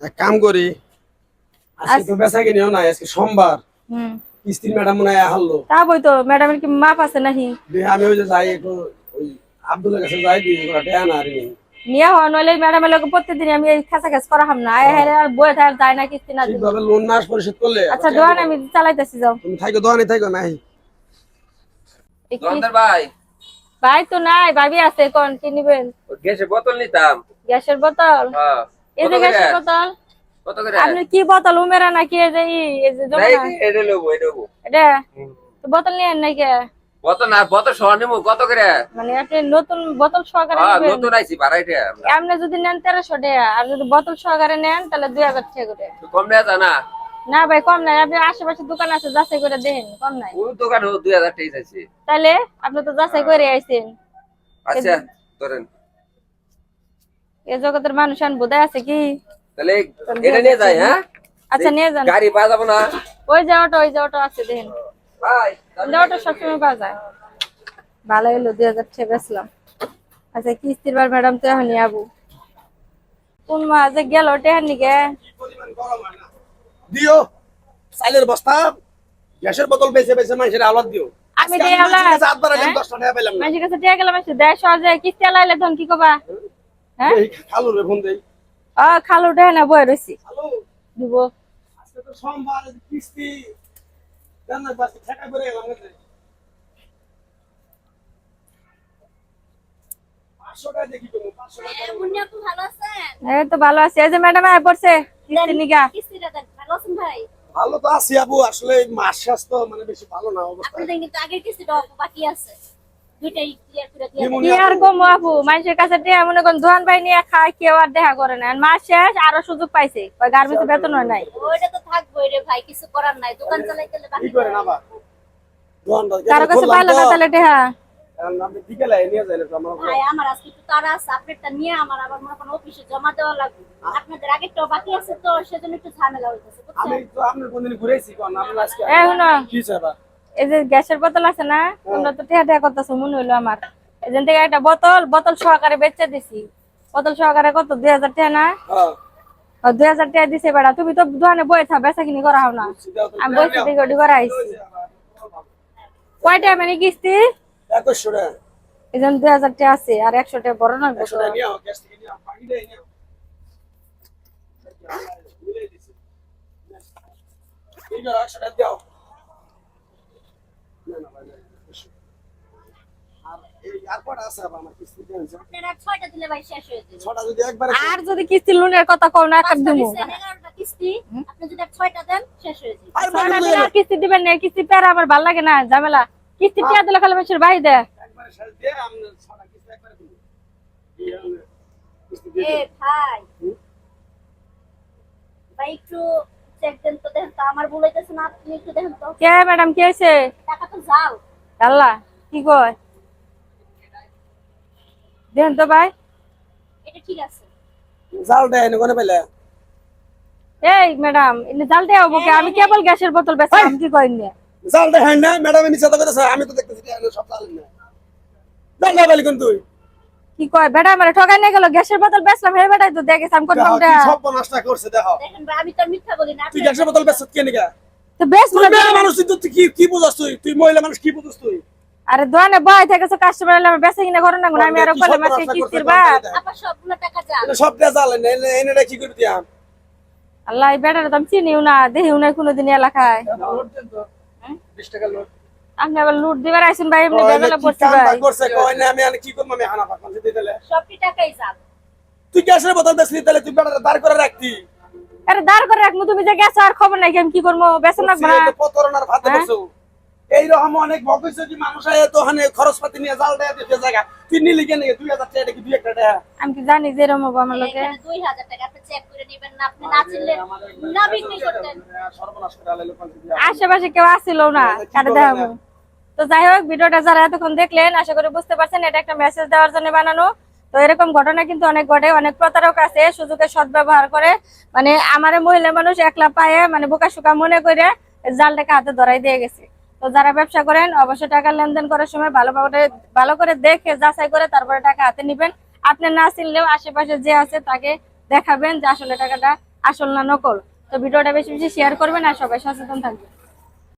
এক কাম করি আজকে তো বেচা কিনিও নাই আজকে সোমবার। কিস্তির ম্যাডাম মনে হয় হারলো। তা বই তো ম্যাডামের কি মাপ আছে আমি ওই যে যাই একটু ওই আব্দুলের কাছে যাই দিয়ে ওরা টেয়া না আরি নিয়ে হওয়া নইলে ম্যাডামের লোক প্রত্যেকদিন আমি এই খেসা খেস করা হাম না। আয় আর বয়ে থাকার যায় না কিস্তি না লোন না পরিশোধ করলে। আচ্ছা দোয়ান আমি চালাইতেছি যাও। তুমি থাকো নাই। এই দোকানদার ভাই। ভাই তো নাই ভাবি আছে কোন কি নিবেন? ওই গ্যাসের বোতল নিতাম। গ্যাসের বোতল? হ্যাঁ। এই যে কত গ্যাসের বোতল। আপনি কি বোতল? উমেরা নাকি এই যে ই, এই যে নাই জমা এটা নেব এটা? এটা তো বোতল নিয়ে নাকি? বোতল না বোতল সহ নেব কত করে? মানে আপনি নতুন বোতল সহকারে হ্যাঁ নতুন আইছি ভাড়াইটা আপনি যদি নেন টাকা আর যদি বোতল সহকারে নেন তাহলে দুই হাজার টাকা করে। কম নেওয়া যায় না? না ভাই কম নাই। আপনি আশেপাশে দোকান আছে যাচাই করে দেখেন কম নাই। ওই দোকানে দুই হাজার টাকা চাইছি। তাহলে আপনি তো যাচাই করে আইছেন। আচ্ছা ধরেন। এ জগতের মানুষ আন বোধহয় আছে কি? তাহলে এটা নিয়ে যাই হ্যাঁ? আচ্ছা নিয়ে যান। গাড়ি পাওয়া যাব না। ওই যে অটো ওই যে অটো আছে দেখেন। অটো সবসময় পাওয়া যায়। ভালো হলো দুই হাজার বেচলাম। আচ্ছা কিস্তির বার ম্যাডাম তো এখনই আবু। কোন মা যে গেল টেহার নিকে? দিও চাইলের বস্তা গ্যাসের বোতল বেছে বেছে মানুষের আলাদ দিও। আমি আজকে মানুষের আলাদ, কাছে হ্যাঁ? মানুষের কাছে টেয়া গেলাম দেয় সহজে কিস্তি আলাইলে তখন কি কবা? হ্যাঁ? এই খালু রে ফোন দেই। ও খালু টেহা না বয়ে রয়েছি খালু? দিব। আজকে তো সোমবার কিস্তি। দেন বাস ঠেকা করে গেলাম নাকি? পাঁচশো টাকা দেখি তুমি পাঁচশো টাকা মুন্নি আপু ভালো আছেন? এই তো ভালো আছে। এই যে ম্যাডাম আয় পড়ছে কিস্তি নিগা। কিস্তিটা দেন ভালো আছেন ভাই? ভালো তো আছি আপু আসলে মাস স্বাস্থ্য মানে বেশি ভালো না অবস্থা। আপনাদের কিন্তু আগের কিস্তিটা বাকি আছে। ক্লিয়ার আপু মানুষের কাছে টেহা মনে করেন দোকান ভাই নিয়ে খায় কেউ আর দেখা করে না। মাস শেষ আরও সুযোগ পাইছে। গার্মেন্টস বেতন হয় নাই। ওইটা তো থাকবোই রে ভাই কিছু করার নাই। দোকান চালাইতে বাকি করে না কারও কাছে খুললাম পাইলো না তাহলে টেহা এখন আপনি বিকেলে নিয়ে যাইলে তো আমার ভাই আমার আজকে একটু তাড়া আছে আপনারটা নিয়ে আমার আবার মনে করেন অফিসে জমা দেওয়া লাগবে। আপনাদের আগেরটাও বাকি আছে তো সেজন্য একটু ঝামেলা হইতেছে আমি তো আপনার কোনদিন ঘুরেছি কোন আপনি আজকে এ কি চাইবা? এই যে গ্যাসের বোতল আছে না তোমরা তো টেহা ঠেয়া করতেছো মনে হইল আমার। এখান থেকে একটা বোতল বোতল সহকারে বেচে দিছি। বোতল সহকারে কত? দুই হাজার টাকা না? হ্যাঁ। দুই হাজার টাকা দিছে বেড়া। তুমি তো দোকানে বয়ে থাক বেচা কিনি করা হও না। আমি বসে থেকে ওটি করা আইছি। কয়টা মানে কিস্তি? জন্য দুই হাজার টাকা আছে আর একশো টাকা বড় নিয়ে। এই নাও, একশো টাকা দাও। আর আমার কিস্তি দেন যে? আপনার আর ছয়টা দিলে ভাই শেষ হয়ে যাবে। ছটা যদি একবারে আর যদি কিস্তি লোনের কথা কও না একটা পাঁচটা দিমু। দিচ্ছেন, এগারোটা কিস্তি আপনি যদি আর ছয়টা দেন শেষ হয়ে যাবে। আর ছয় মানে মাসের আর কিস্তি দিবেন না কিস্তি পেয়ারা আমার ভালো লাগে না ঝামেলা। কিস্তি দিলে খালি ভাই। আমার ভুল হইতেছে আপনি একটু দেখেন তো। কে ম্যাডাম কি হয়েছে আল্লাহ কি কয়? দেন তো ভাই। এটা ঠিক আছে। জালটা এনে কোনে পেলে? এই ম্যাডাম এনে জালতে হব কে? আমি কেবল গ্যাসের বোতল বেচলাম কি করেন না? জালটা হ্যাঁ না ম্যাডাম আমি তো দেখতেছি এনে সব জাল না। জাল না বলি কোন তুই? কি কয়? বেটা আমার ঠকাই নিয়ে গেল গ্যাসের বোতল বেচলাম হে বেটাই তো দেখে আমি দেখো, করতাম সব নষ্ট করছে দেখো। দেখেন আমি তো মিথ্যা বলি না তুই গ্যাসের বোতল বেচছ কে নিকা তো বেশ তুই মানুষ কি কি বুঝাস তুই? তুই মহিলা মানুষ কি বুঝাস তুই? আরে দোকানে বয় থেকেছো কাস্টমার এলে আমার বেচে কিনা করো না আমি আরও কি মাসে কিস্তির করছে, বার সবগুলো টাকা যাও সব দেয়া জাল এনে এনে এনে কি করবি আম? আল্লাহ এই বেটার তো আমি চিনিও না দেখিও না কোনোদিন এলাকায়। তো। 20 টাকা লোড আপনি আবার লুট দিবার ভাই এমনি বেবেলা কি ভাই। করছে না আমি আর কি করব আমি হানা পাকান দিতে দিলে। সবটি টাকাই যাও তুই গ্যাসের বোতল বেচলি তাহলে তুই বেটা দাঁড় করে রাখতি। আরে দাঁড় করে রাখব তুমি যে গেছো আর খবর নাই আমি কি করব? বেসন রাখব না? প্রতারণার ভাতে হ্যাঁ? বসো এই রকম অনেক যে মানুষ আয় তো হানে খরচ পাতি নিয়ে জাল দেয়া দিতে জায়গা। তুই নিলি কেন দুই হাজার টাকা কি দুই একটা টাকা আমি কি জানি যে হব আমার লোকে? এখানে দুই হাজার টাকা আপনি চেক করে নেবেন না আপনি না চিনলে না বিক্রি করতেন। সর্বনাশ করে আলাইলো আশেপাশে কেউ আসছিল না কি দেখাবো। না? তো যাই হোক ভিডিওটা যারা এতক্ষণ দেখলেন আশা করি বুঝতে পারছেন এটা একটা মেসেজ দেওয়ার জন্য বানানো। তো এরকম ঘটনা কিন্তু অনেক ঘটে। অনেক প্রতারক আছে সুযোগের সদ্ব্যবহার করে। মানে আমার মহিলা মানুষ একলা পায়ে মানে বোকা সুকা মনে করে জালটাকে হাতে ধরাই দিয়ে গেছে। তো যারা ব্যবসা করেন, অবশ্যই টাকা লেনদেন করার সময় ভালো করে ভালো করে দেখে, যাচাই করে তারপরে টাকা হাতে নিবেন। আপনি না চিনলেও আশেপাশে যে আছে তাকে দেখাবেন যে আসলে টাকাটা আসল না নকল। তো ভিডিওটা বেশি বেশি শেয়ার করবেন আর সবাই সচেতন থাকবেন।